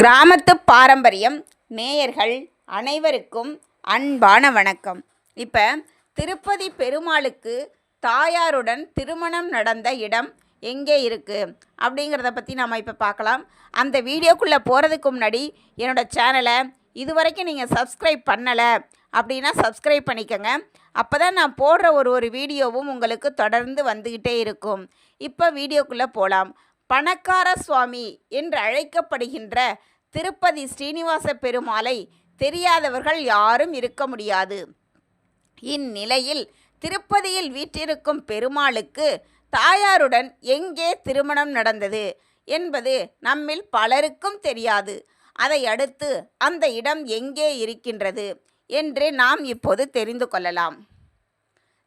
கிராமத்து பாரம்பரியம் நேயர்கள் அனைவருக்கும் அன்பான வணக்கம். இப்போ திருப்பதி பெருமாளுக்கு தாயாருடன் திருமணம் நடந்த இடம் எங்கே இருக்குது அப்படிங்கிறத பற்றி நம்ம இப்போ பார்க்கலாம் அந்த வீடியோக்குள்ளே போகிறதுக்கு முன்னாடி என்னோடய சேனலை இதுவரைக்கும் நீங்கள் சப்ஸ்கிரைப் பண்ணலை அப்படின்னா சப்ஸ்கிரைப் பண்ணிக்கோங்க. அப்போ தான் நான் போடுற ஒரு ஒரு வீடியோவும் உங்களுக்கு தொடர்ந்து வந்துக்கிட்டே இருக்கும். இப்போ வீடியோக்குள்ளே போகலாம் பணக்கார சுவாமி என்று அழைக்கப்படுகின்ற திருப்பதி ஸ்ரீனிவாச பெருமாளை தெரியாதவர்கள் யாரும் இருக்க முடியாது. இந்நிலையில் திருப்பதியில் வீற்றிருக்கும் பெருமாளுக்கு தாயாருடன் எங்கே திருமணம் நடந்தது என்பது நம்மில் பலருக்கும் தெரியாது. அதை அடுத்து அந்த இடம் எங்கே இருக்கின்றது என்று நாம் இப்போது தெரிந்து கொள்ளலாம்.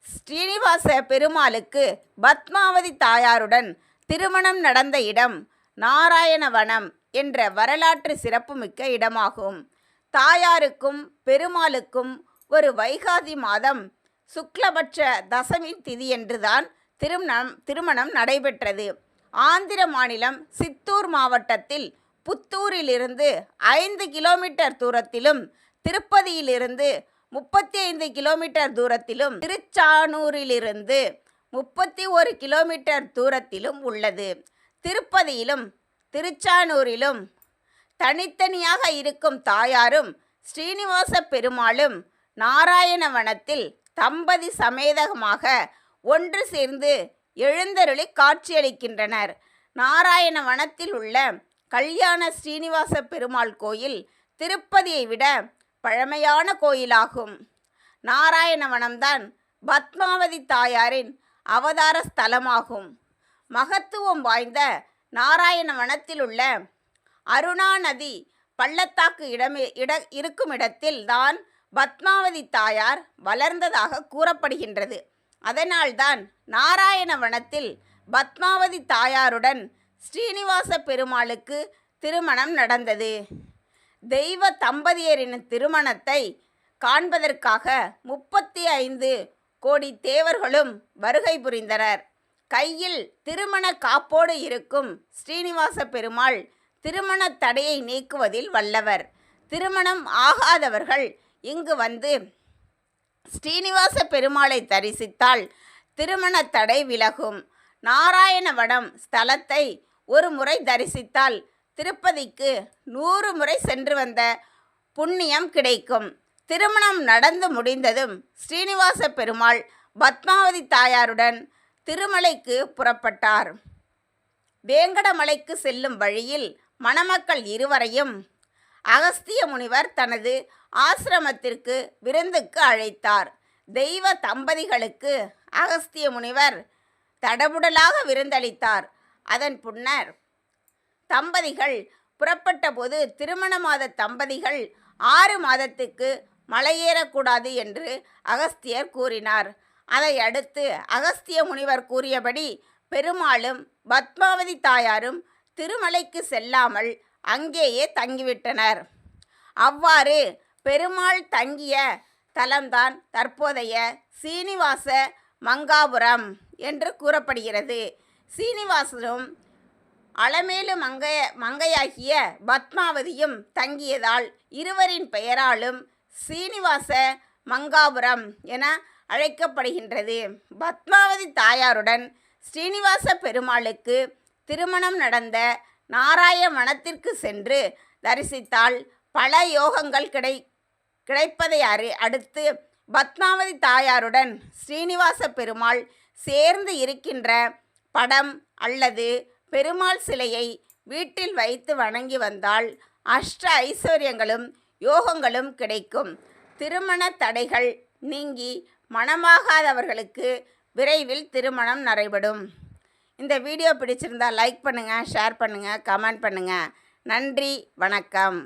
ஸ்ரீனிவாச பெருமாளுக்கு பத்மாவதி தாயாருடன் திருமணம் நடந்த இடம் நாராயணவனம் என்ற வரலாற்று சிறப்புமிக்க இடமாகும். தாயாருக்கும் பெருமாளுக்கும் ஒரு வைகாதி மாதம் சுக்லபட்ச தசமி திதியன்றுதான் திருமணம் திருமணம் நடைபெற்றது. ஆந்திர மாநிலம் சித்தூர் மாவட்டத்தில் புத்தூரிலிருந்து ஐந்து கிலோமீட்டர் தூரத்திலும் திருப்பதியிலிருந்து முப்பத்தி ஐந்து கிலோமீட்டர் தூரத்திலும் திருச்சானூரிலிருந்து முப்பத்தி ஒரு கிலோமீட்டர் தூரத்திலும் உள்ளது. திருப்பதியிலும் திருச்சானூரிலும் தனித்தனியாக இருக்கும் தாயாரும் ஸ்ரீனிவாச பெருமாளும் நாராயணவனத்தில் தம்பதி சமேதகமாக ஒன்று சேர்ந்து எழுந்தருளி காட்சியளிக்கின்றனர். நாராயணவனத்தில் உள்ள கல்யாண ஸ்ரீனிவாச பெருமாள் கோயில் திருப்பதியை விட பழமையான கோயிலாகும். நாராயணவனம்தான் பத்மாவதி தாயாரின் அவதார ஸ்தலமாகும். மகத்துவம் வாய்ந்த நாராயண வனத்தில் உள்ள அருணா நதி பள்ளத்தாக்கு இடமே இட இருக்கும் இடத்தில் தான் பத்மாவதி தாயார் வளர்ந்ததாக கூறப்படுகின்றது. அதனால்தான் நாராயணவனத்தில் பத்மாவதி தாயாருடன் ஸ்ரீனிவாச பெருமாளுக்கு திருமணம் நடந்தது. தெய்வ தம்பதியரின் திருமணத்தை காண்பதற்காக முப்பத்தி ஐந்து கோடி தேவர்களும் வருகை புரிந்தனர். கையில் திருமண காப்போடு இருக்கும் ஸ்ரீனிவாச பெருமாள் திருமண தடையை நீக்குவதில் வல்லவர். திருமணம் ஆகாதவர்கள் இங்கு வந்து ஸ்ரீனிவாச பெருமாளை தரிசித்தால் திருமண தடை விலகும். நாராயணவனம் ஸ்தலத்தை ஒரு முறை தரிசித்தால் திருப்பதிக்கு நூறு முறை சென்று வந்த புண்ணியம் கிடைக்கும். திருமணம் நடந்து முடிந்ததும் ஸ்ரீனிவாச பெருமாள் பத்மாவதி தாயாருடன் திருமலைக்கு புறப்பட்டார். வேங்கடமலைக்கு செல்லும் வழியில் மணமக்கள் இருவரையும் அகஸ்திய முனிவர் தனது ஆசிரமத்திற்கு விருந்துக்கு அழைத்தார். தெய்வ தம்பதிகளுக்கு அகஸ்திய முனிவர் தடபுடலாக விருந்தளித்தார். அதன் பின்னர் தம்பதிகள் புறப்பட்டபோது திருமணமாத தம்பதிகள் ஆறு மாதத்துக்கு மலையேறக்கூடாது என்று அகஸ்தியர் கூறினார். அதை அடுத்து அகஸ்திய முனிவர் கூறியபடி பெருமாளும் பத்மாவதி தாயாரும் திருமலைக்கு செல்லாமல் அங்கேயே தங்கிவிட்டனர். அவ்வாறு பெருமாள் தங்கிய தலம்தான் தற்போதைய சீனிவாச மங்காபுரம் என்று கூறப்படுகிறது. சீனிவாசனும் அளமேலு மங்கைய மங்கையாகிய பத்மாவதியும் தங்கியதால் இருவரின் பெயராலும் சீனிவாச மங்காபுரம் என அழைக்கப்படுகின்றது. பத்மாவதி தாயாருடன் ஸ்ரீனிவாச பெருமாளுக்கு திருமணம் நடந்த நாராயணவனத்திற்கு சென்று தரிசித்தால் பல யோகங்கள் கிடை கிடைப்பதை அறி அடுத்து பத்மாவதி தாயாருடன் ஸ்ரீனிவாச பெருமாள் சேர்ந்து இருக்கின்ற படம் அல்லது பெருமாள் சிலையை வீட்டில் வைத்து வணங்கி வந்தால் அஷ்ட ஐஸ்வர்யங்களும் யோகங்களும் கிடைக்கும். திருமண தடைகள் நீங்கி மனமாகாதவர்களுக்கு விரைவில் திருமணம் நடைபெறும். இந்த வீடியோ பிடிச்சிருந்தா லைக் பண்ணுங்கள் ஷேர் பண்ணுங்கள் கமெண்ட் பண்ணுங்கள் நன்றி வணக்கம்.